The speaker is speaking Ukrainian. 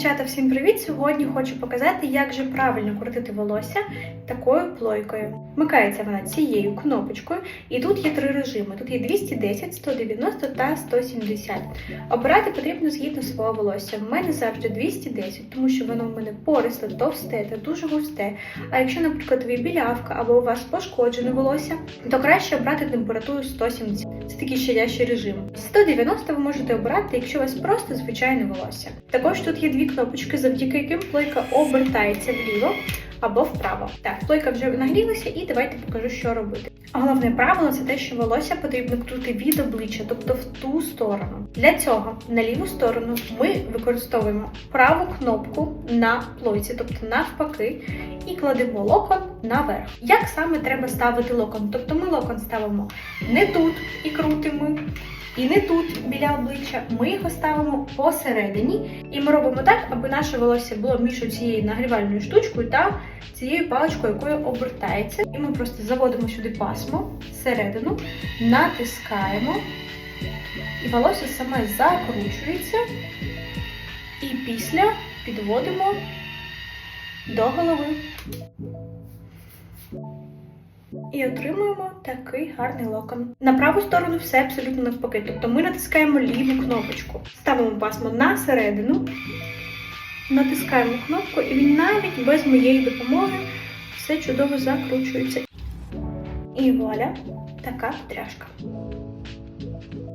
Дівчата, всім привіт! Сьогодні хочу показати, як же правильно крутити волосся такою плойкою. Вмикається вона цією кнопочкою, і тут є три режими: тут є 210, 190 та 170. Обирати потрібно згідно свого волосся. В мене завжди 210, тому що воно в мене пористе, товсте та дуже густе. А якщо, наприклад, ви білявка або у вас пошкоджене волосся, то краще обрати температуру 170. Це такий щадящий режим. 190 ви можете обрати, якщо у вас просто звичайне волосся. Також тут є дві кнопочки, завдяки яким плойка обертається вліво або вправо. Так, плойка вже нагрілася, і давайте покажу, що робити. Головне правило це те, що волосся потрібно крути від обличчя, тобто в ту сторону. Для цього на ліву сторону ми використовуємо праву кнопку на плойці, тобто навпаки, і кладемо локон наверх. Як саме треба ставити локон? Тобто ми локон ставимо не тут і крутимо. І не тут біля обличчя, ми його ставимо посередині, і ми робимо так, аби наше волосся було між цією нагрівальною штучкою та цією паличкою, якою обертається. І ми просто заводимо сюди пасмо всередину, натискаємо, і волосся саме закручується. І після підводимо до голови. І отримуємо такий гарний локон. На праву сторону все абсолютно навпаки. Тобто ми натискаємо ліву кнопочку, ставимо пасмо на середину, натискаємо кнопку, і він навіть без моєї допомоги все чудово закручується. І вуаля, така тряшка.